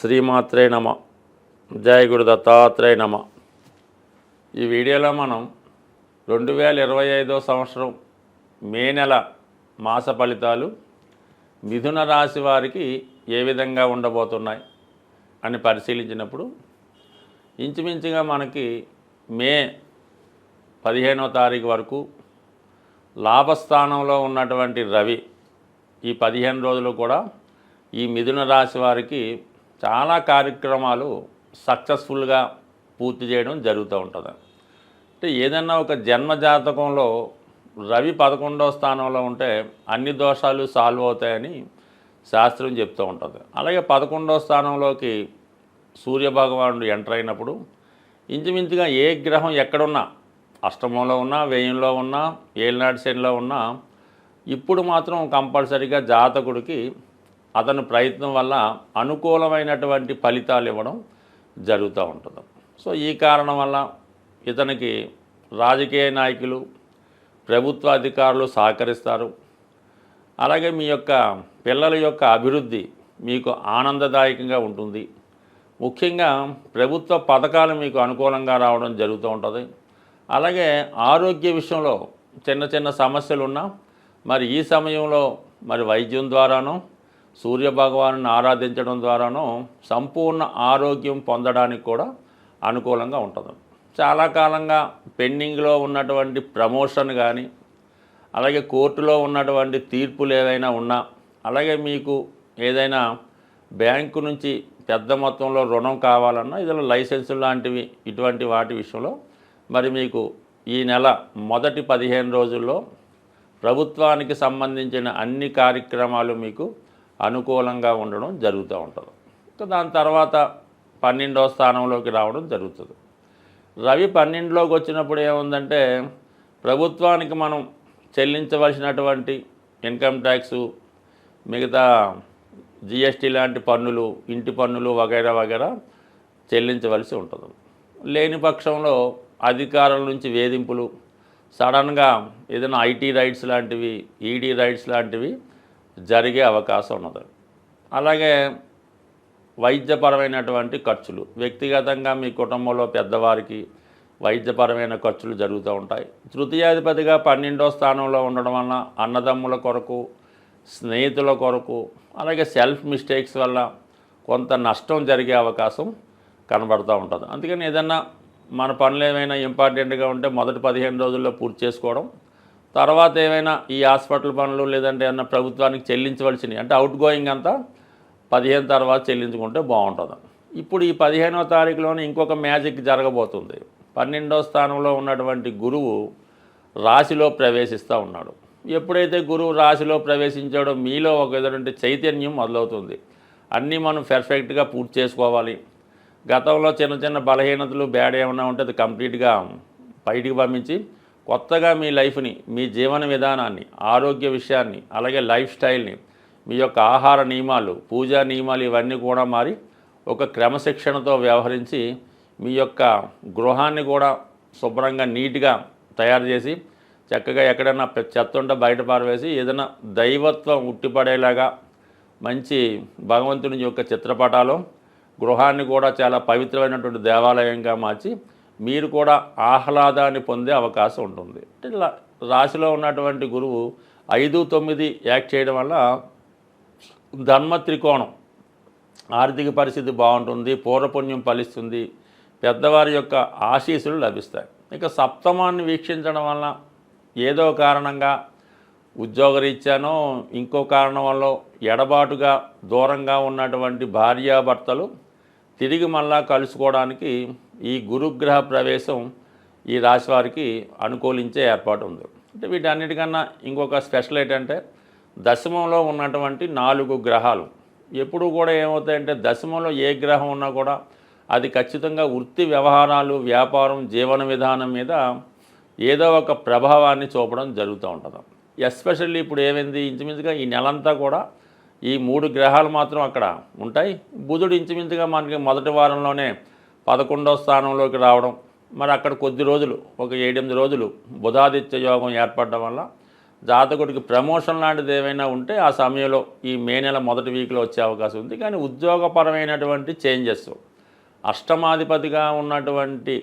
శ్రీమాత్రే నమ. జయ గురు దత్తాత్రేయ నమ. ఈ వీడియోలో మనం రెండు వేల ఇరవై ఐదో సంవత్సరం మే నెల మాస ఫలితాలు మిథున రాశి వారికి ఏ విధంగా ఉండబోతున్నాయి అని పరిశీలించినప్పుడు ఇంచుమించుగా మనకి మే పదిహేనో తారీఖు వరకు లాభస్థానంలో ఉన్నటువంటి రవి ఈ పదిహేను రోజులు కూడా ఈ మిథున రాశి వారికి చాలా కార్యక్రమాలు సక్సెస్ఫుల్గా పూర్తి చేయడం జరుగుతూ ఉంటుంది. అంటే ఏదన్నా ఒక జన్మ జాతకంలో రవి పదకొండవ స్థానంలో ఉంటే అన్ని దోషాలు సాల్వ్ అవుతాయని శాస్త్రం చెప్తూ ఉంటుంది. అలాగే పదకొండవ స్థానంలోకి సూర్యభగవానుడు ఎంటర్ అయినప్పుడు ఇంచుమించుగా ఏ గ్రహం ఎక్కడున్నా అష్టమంలో ఉన్నా వ్యయంలో ఉన్నా ఏలినాటి శనిలో ఉన్నా ఇప్పుడు మాత్రం కంపల్సరీగా జాతకుడికి అతని ప్రయత్నం వల్ల అనుకూలమైనటువంటి ఫలితాలు ఇవ్వడం జరుగుతూ ఉంటుంది. సో ఈ కారణం వల్ల ఇతనికి రాజకీయ నాయకులు ప్రభుత్వ అధికారులు సహకరిస్తారు. అలాగే మీ యొక్క పిల్లల యొక్క అభివృద్ధి మీకు ఆనందదాయకంగా ఉంటుంది. ముఖ్యంగా ప్రభుత్వ పథకాలు మీకు అనుకూలంగా రావడం జరుగుతూ ఉంటుంది. అలాగే ఆరోగ్య విషయంలో చిన్న చిన్న సమస్యలు ఉన్నా మరి ఈ సమయంలో మరి వైద్యం ద్వారానో సూర్యభగవాను ఆరాధించడం ద్వారాను సంపూర్ణ ఆరోగ్యం పొందడానికి కూడా అనుకూలంగా ఉంటుంది. చాలా కాలంగా పెండింగ్లో ఉన్నటువంటి ప్రమోషన్ కానీ అలాగే కోర్టులో ఉన్నటువంటి తీర్పులు ఏదైనా ఉన్నా అలాగే మీకు ఏదైనా బ్యాంకు నుంచి పెద్ద మొత్తంలో రుణం కావాలన్నా ఇదిలో లైసెన్సులు లాంటివి ఇటువంటి వాటి విషయంలో మరి మీకు ఈ నెల మొదటి పదిహేను రోజుల్లో ప్రభుత్వానికి సంబంధించిన అన్ని కార్యక్రమాలు మీకు అనుకూలంగా ఉండడం జరుగుతూ ఉంటుంది. ఇంకా దాని తర్వాత పన్నెండవ స్థానంలోకి రావడం జరుగుతుంది. రవి పన్నెండులోకి వచ్చినప్పుడు ఏముందంటే ప్రభుత్వానికి మనం చెల్లించవలసినటువంటి ఇన్కమ్ ట్యాక్సు మిగతా జిఎస్టీ లాంటి పన్నులు ఇంటి పన్నులు వగైరా వగైరా చెల్లించవలసి ఉంటుంది. లేని పక్షంలో అధికారుల నుంచి వేధింపులు సడన్గా ఏదైనా ఐటీ రైట్స్ లాంటివి ఈడీ రైట్స్ లాంటివి జరిగే అవకాశం ఉన్నది. అలాగే వైద్యపరమైనటువంటి ఖర్చులు వ్యక్తిగతంగా మీ కుటుంబంలో పెద్దవారికి వైద్యపరమైన ఖర్చులు జరుగుతూ ఉంటాయి. తృతీయాధిపతిగా పన్నెండో స్థానంలో ఉండడం వలన అన్నదమ్ముల కొరకు స్నేహితుల కొరకు అలాగే సెల్ఫ్ మిస్టేక్స్ వల్ల కొంత నష్టం జరిగే అవకాశం కనబడుతూ ఉంటుంది. అందుకని ఏదన్నా మన పనులు ఏమైనా ఇంపార్టెంట్గా ఉంటే మొదటి పదిహేను రోజుల్లో పూర్తి చేసుకోవడం తర్వాత ఏమైనా ఈ హాస్పిటల్ పనులు లేదంటే ఏమన్నా ప్రభుత్వానికి చెల్లించవలసినవి అంటే అవుట్ గోయింగ్ అంతా పదిహేను తర్వాత చెల్లించుకుంటే బాగుంటుంది. ఇప్పుడు ఈ పదిహేనవ తారీఖులోనే ఇంకొక మ్యాజిక్ జరగబోతుంది. పన్నెండో స్థానంలో ఉన్నటువంటి గురువు రాశిలో ప్రవేశిస్తూ ఉన్నాడు. ఎప్పుడైతే గురువు రాశిలో ప్రవేశించాడో మీలో ఒక విధమైన చైతన్యం మొదలవుతుంది. అన్నీ మనం పెర్ఫెక్ట్గా పూర్తి చేసుకోవాలి. గతంలో చిన్న చిన్న బలహీనతలు బ్యాడ్ ఏమైనా ఉంటే అది కంప్లీట్గా బయటికి పంపించి కొత్తగా మీ లైఫ్ని మీ జీవన విధానాన్ని ఆరోగ్య విషయాన్ని అలాగే లైఫ్ స్టైల్ని మీ యొక్క ఆహార నియమాలు పూజా నియమాలు ఇవన్నీ కూడా మారి ఒక క్రమశిక్షణతో వ్యవహరించి మీ యొక్క గృహాన్ని కూడా శుభ్రంగా నీట్గా తయారు చేసి చక్కగా ఎక్కడైనా చెత్త ఉంటే బయట పారవేసి ఏదైనా దైవత్వం ఉట్టిపడేలాగా మంచి భగవంతుని యొక్క చిత్రపటాలు గృహాన్ని కూడా చాలా పవిత్రమైనటువంటి దేవాలయంగా మార్చి మీరు కూడా ఆహ్లాదాన్ని పొందే అవకాశం ఉంటుంది. అంటే రాశిలో ఉన్నటువంటి గురువు ఐదు తొమ్మిది యాక్ట్ చేయడం వల్ల ధర్మ త్రికోణం ఆర్థిక పరిస్థితి బాగుంటుంది పూర్వపుణ్యం ఫలిస్తుంది పెద్దవారి యొక్క ఆశీస్సులు లభిస్తాయి. ఇక సప్తమాన్ని వీక్షించడం వల్ల ఏదో కారణంగా ఉద్యోగరీత్యానో ఇంకో కారణం వల్ల ఎడబాటుగా దూరంగా ఉన్నటువంటి భార్యాభర్తలు తిరిగి మళ్ళా కలుసుకోవడానికి ఈ గురుగ్రహ ప్రవేశం ఈ రాశి వారికి అనుకూలించే ఏర్పాటు ఉంది. అంటే వీటన్నిటికన్నా ఇంకొక స్పెషల్ ఏంటంటే దశమంలో ఉన్నటువంటి నాలుగు గ్రహాలు. ఎప్పుడు కూడా ఏమవుతాయంటే దశమంలో ఏ గ్రహం ఉన్నా కూడా అది ఖచ్చితంగా వృత్తి వ్యవహారాలు వ్యాపారం జీవన విధానం మీద ఏదో ఒక ప్రభావాన్ని చూపడం జరుగుతూ ఉంటుంది. ఎస్పెషల్లీ ఇప్పుడు ఏమైంది? ఇంచుమించుగా ఈ నెలంతా కూడా ఈ మూడు గ్రహాలు మాత్రం అక్కడ ఉంటాయి. బుధుడు ఇంచుమించుగా మనకి మొదటి వారంలోనే పదకొండవ స్థానంలోకి రావడం. మరి అక్కడ కొద్ది రోజులు ఒక ఏడెనిమిది రోజులు బుధాదిత్య యోగం ఏర్పడడం వల్ల జాతకుడికి ప్రమోషన్ లాంటిది ఏమైనా ఉంటే ఆ సమయంలో ఈ మే నెల మొదటి వీక్లో వచ్చే అవకాశం ఉంది. కానీ ఉద్యోగపరమైనటువంటి చేంజెస్ అష్టమాధిపతిగా ఉన్నటువంటి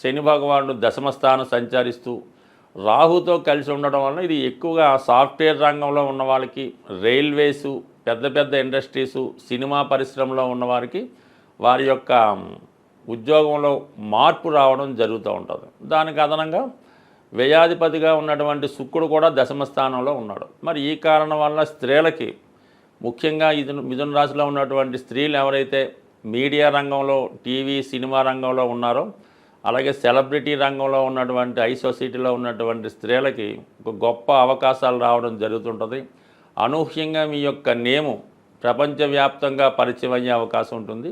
శని భగవానుడు దశమ స్థానం సంచరిస్తూ రాహుతో కలిసి ఉండడం వల్ల ఇది ఎక్కువగా సాఫ్ట్వేర్ రంగంలో ఉన్న వాళ్ళకి రైల్వేసు పెద్ద పెద్ద ఇండస్ట్రీసు సినిమా పరిశ్రమలో ఉన్నవారికి వారి యొక్క ఉద్యోగంలో మార్పు రావడం జరుగుతూ ఉంటుంది. దానికి అదనంగా వ్యయాధిపతిగా ఉన్నటువంటి శుక్రుడు కూడా దశమ స్థానంలో ఉన్నాడు. మరి ఈ కారణం వల్ల స్త్రీలకి ముఖ్యంగా ఇది మిథున రాశిలో ఉన్నటువంటి స్త్రీలు ఎవరైతే మీడియా రంగంలో టీవీ సినిమా రంగంలో ఉన్నారో అలాగే సెలబ్రిటీ రంగంలో ఉన్నటువంటి ఐ సొసైటీలో ఉన్నటువంటి స్త్రీలకి ఒక గొప్ప అవకాశాలు రావడం జరుగుతుంటుంది. అనూహ్యంగా మీ యొక్క నేము ప్రపంచవ్యాప్తంగా పరిచయం అయ్యే అవకాశం ఉంటుంది.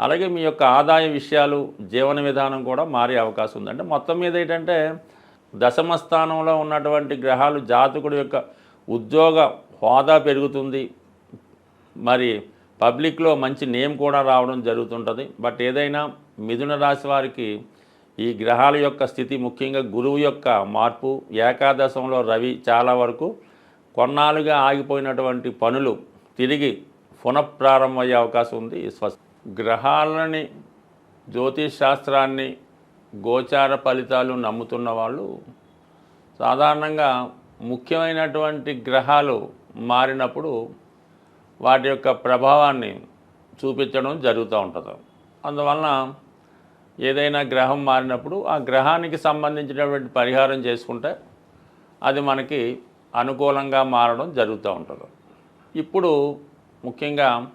అలాగే మీ యొక్క ఆదాయ విషయాలు జీవన విధానం కూడా మారే అవకాశం ఉంది. అంటే మొత్తం మీద ఏంటంటే దశమ స్థానంలో ఉన్నటువంటి గ్రహాలు జాతకుడి యొక్క ఉద్యోగ హోదా పెరుగుతుంది. మరి పబ్లిక్లో మంచి నేమ్ కూడా రావడం జరుగుతుంటుంది. బట్ ఏదైనా మిథున రాశి వారికి ఈ గ్రహాల యొక్క స్థితి ముఖ్యంగా గురువు యొక్క మార్పు ఏకాదశంలో రవి చాలా వరకు కొన్నాళ్ళుగా ఆగిపోయినటువంటి పనులు తిరిగి పునఃప్రారంభమయ్యే అవకాశం ఉంది. స్వస్ గ్రహాలని జ్యోతిష్ శాస్త్రాన్ని గోచార ఫలితాలు నమ్ముతున్న వాళ్ళు సాధారణంగా ముఖ్యమైనటువంటి గ్రహాలు మారినప్పుడు వాటి యొక్క ప్రభావాన్ని చూపించడం జరుగుతూ ఉంటుంది. అందువలన ఏదైనా గ్రహం మారినప్పుడు ఆ గ్రహానికి సంబంధించినటువంటి పరిహారం చేసుకుంటే అది మనకి అనుకూలంగా మారడం జరుగుతూ ఉంటుంది. ఇప్పుడు ముఖ్యంగా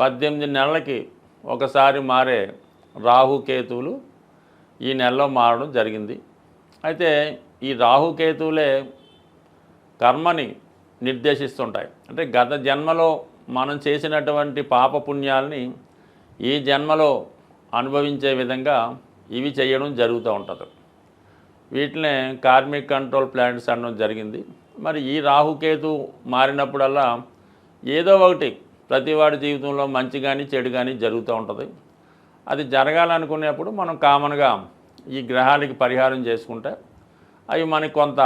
పద్దెనిమిది నెలలకి ఒకసారి మారే రాహుకేతువులు ఈ నెలలో మారడం జరిగింది. అయితే ఈ రాహుకేతువులే కర్మని నిర్దేశిస్తుంటాయి. అంటే గత జన్మలో మనం చేసినటువంటి పాపపుణ్యాలని ఈ జన్మలో అనుభవించే విధంగా ఇవి చేయడం జరుగుతూ ఉంటుంది. వీటినే కార్మిక్ కంట్రోల్ ప్లాంట్స్ అనడం జరిగింది. మరి ఈ రాహుకేతు మారినప్పుడల్లా ఏదో ఒకటి ప్రతివాడి జీవితంలో మంచి కానీ చెడు కానీ జరుగుతూ ఉంటుంది. అది జరగాలనుకునేప్పుడు మనం కామన్గా ఈ గ్రహాలకి పరిహారం చేసుకుంటే అవి మనకి కొంత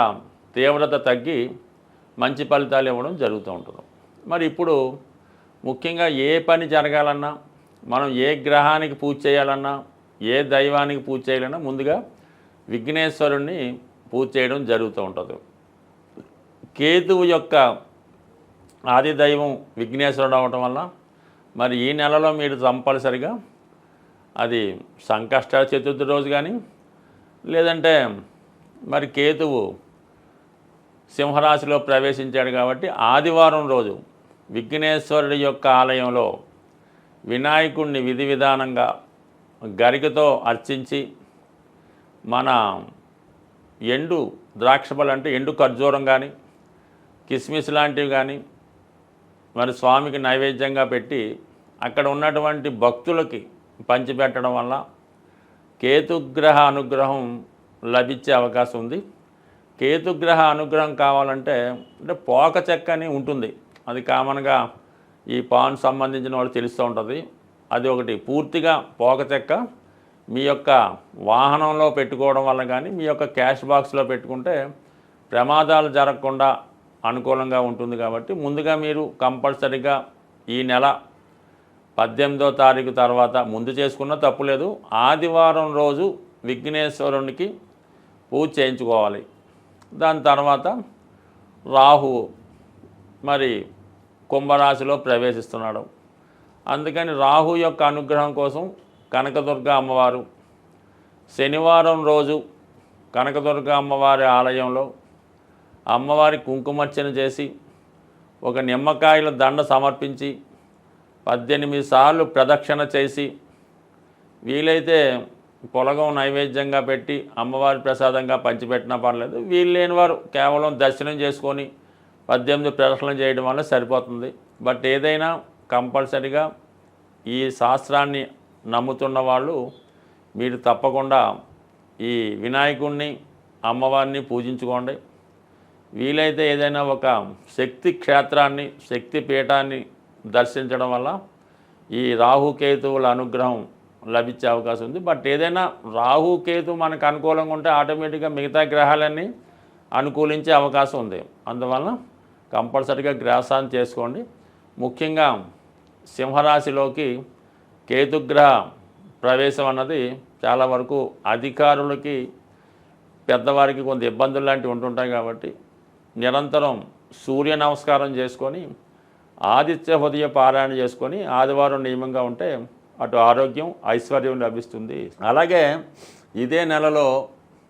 తీవ్రత తగ్గి మంచి ఫలితాలు ఇవ్వడం జరుగుతూ ఉంటుంది. మరి ఇప్పుడు ముఖ్యంగా ఏ పని జరగాలన్నా మనం ఏ గ్రహానికి పూజ చేయాలన్నా ఏ దైవానికి పూజ చేయాలన్నా ముందుగా విఘ్నేశ్వరుణ్ణి పూజ చేయడం జరుగుతూ ఉంటుంది. కేతువు యొక్క ఆది దైవం విఘ్నేశ్వరుడు అవటం వల్ల మరి ఈ నెలలో మీరు కంపల్సరిగా అది సంకష్ట చతుర్థి రోజు కానీ లేదంటే మరి కేతువు సింహరాశిలో ప్రవేశించాడు కాబట్టి ఆదివారం రోజు విఘ్నేశ్వరుడి యొక్క ఆలయంలో వినాయకుడిని విధి విధానంగా గరికతో అర్చించి మన ఎండు ద్రాక్షపలు అంటే ఎండు ఖర్జూరం కానీ కిస్మిస్ లాంటివి కానీ మరి స్వామికి నైవేద్యంగా పెట్టి అక్కడ ఉన్నటువంటి భక్తులకి పంచిపెట్టడం వల్ల కేతుగ్రహ అనుగ్రహం లభించే అవకాశం ఉంది. కేతుగ్రహ అనుగ్రహం కావాలంటే అంటే పోక చెక్క అని ఉంటుంది. అది కామన్గా ఈ పాన్ సంబంధించిన వాళ్ళు తెలుస్తూ ఉంటుంది. అది ఒకటి. పూర్తిగా పోక చెక్క మీ యొక్క వాహనంలో పెట్టుకోవడం వల్ల కానీ మీ యొక్క క్యాష్ బాక్స్లో పెట్టుకుంటే ప్రమాదాలు జరగకుండా అనుకూలంగా ఉంటుంది కాబట్టి ముందుగా మీరు కంపల్సరీగా ఈ నెల పద్దెనిమిదో తారీఖు తర్వాత ముందు చేసుకున్న తప్పులేదు ఆదివారం రోజు విఘ్నేశ్వరునికి పూజ చేయించుకోవాలి. దాని తర్వాత రాహు మరి కుంభరాశిలో ప్రవేశిస్తున్నాడు. అందుకని రాహు యొక్క అనుగ్రహం కోసం కనకదుర్గ అమ్మవారు శనివారం రోజు కనకదుర్గ అమ్మవారి ఆలయంలో అమ్మవారి కుంకుమర్చన చేసి ఒక నిమ్మకాయల దండ సమర్పించి పద్దెనిమిది సార్లు ప్రదక్షిణ చేసి వీలైతే పొలగం నైవేద్యంగా పెట్టి అమ్మవారి ప్రసాదంగా పంచిపెట్టినా పర్లేదు. వీలు లేని వారు కేవలం దర్శనం చేసుకొని పద్దెనిమిది ప్రదర్శనలు చేయడం వల్ల సరిపోతుంది. బట్ ఏదైనా కంపల్సరిగా ఈ శాస్త్రాన్ని నమ్ముతున్న వాళ్ళు మీరు తప్పకుండా ఈ వినాయకుడిని అమ్మవారిని పూజించుకోండి. వీలైతే ఏదైనా ఒక శక్తి క్షేత్రాన్ని శక్తి పీఠాన్ని దర్శించడం వల్ల ఈ రాహుకేతువుల అనుగ్రహం లభించే అవకాశం ఉంది. బట్ ఏదైనా రాహుకేతు మనకు అనుకూలంగా ఉంటే ఆటోమేటిక్గా మిగతా గ్రహాలన్నీ అనుకూలించే అవకాశం ఉంది. అందువలన కంపల్సరిగా గ్రాసాన్ని చేసుకోండి. ముఖ్యంగా సింహరాశిలోకి కేతుగ్రహ ప్రవేశం అన్నది చాలా వరకు అధికారులకి పెద్దవారికి కొంత ఇబ్బందులు లాంటివి ఉంటుంటాయి కాబట్టి నిరంతరం సూర్య నమస్కారం చేసుకొని ఆదిత్య హృదయ పారాయణ చేసుకొని ఆదివారం నియమంగా ఉంటే అటు ఆరోగ్యం ఐశ్వర్యం లభిస్తుంది. అలాగే ఇదే నెలలో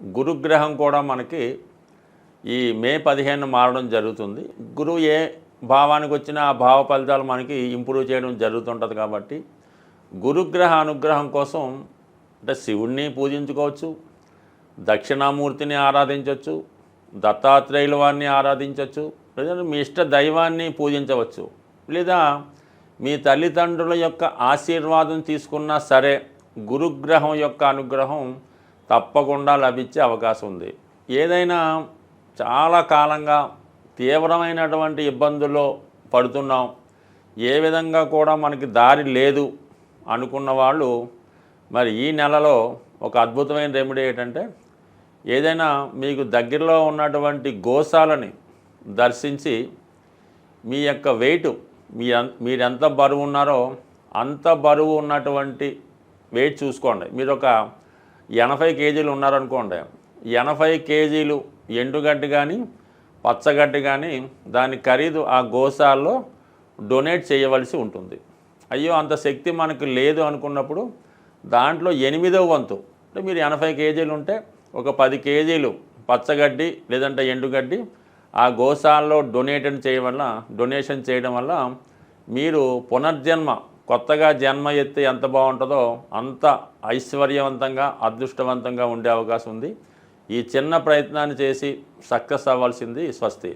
గురుగ్రహం కూడా మనకి ఈ మే పదిహేను మారడం జరుగుతుంది. గురువు ఏ భావానికి వచ్చిన ఆ భావ ఫలితాలు మనకి ఇంప్రూవ్ చేయడం జరుగుతుంటుంది కాబట్టి గురుగ్రహ అనుగ్రహం కోసం అంటే శివుణ్ణి పూజించుకోవచ్చు దక్షిణామూర్తిని ఆరాధించవచ్చు దత్తాత్రేయుల వారిని ఆరాధించవచ్చు లేదా మీ ఇష్ట దైవాన్ని పూజించవచ్చు. లేదా మీ తల్లిదండ్రుల యొక్క ఆశీర్వాదం తీసుకున్నా సరే గురుగ్రహం యొక్క అనుగ్రహం తప్పకుండా లభించే అవకాశం ఉంది. ఏదైనా చాలా కాలంగా తీవ్రమైనటువంటి ఇబ్బందుల్లో పడుతున్నాం. ఏ విధంగా కూడా మనకి దారి లేదు అనుకున్న వాళ్ళు మరి ఈ నెలలో ఒక అద్భుతమైన రెమెడీ ఏంటంటే ఏదైనా మీకు దగ్గరలో ఉన్నటువంటి గోశాలని దర్శించి మీ యొక్క వెయిట్ మీ మీరెంత మీరు ఎంత బరువు ఉన్నారో అంత బరువు ఉన్నటువంటి వెయిట్ చూసుకోండి. మీరు ఒక ఎనభై కేజీలు ఉన్నారనుకోండి. ఎనభై కేజీలు ఎండుగడ్డి కానీ పచ్చగడ్డి కానీ దాని ఖరీదు ఆ గోశాల్లో డొనేట్ చేయవలసి ఉంటుంది. అయ్యో అంత శక్తి మనకు లేదు అనుకున్నప్పుడు దాంట్లో ఎనిమిదవ వంతు అంటే మీరు ఎనభై కేజీలు ఉంటే ఒక పది కేజీలు పచ్చగడ్డి లేదంటే ఎండుగడ్డి ఆ గోశాలలో డొనేషన్ చేయడం వల్ల డొనేషన్ చేయడం వల్ల మీరు పునర్జన్మ కొత్తగా జన్మ ఎత్తే ఎంత బాగుంటుందో అంత ఐశ్వర్యవంతంగా అదృష్టవంతంగా ఉండే అవకాశం ఉంది. ఈ చిన్న ప్రయత్నాన్ని చేసి సక్సెస్ అవ్వాల్సింది స్వస్తి.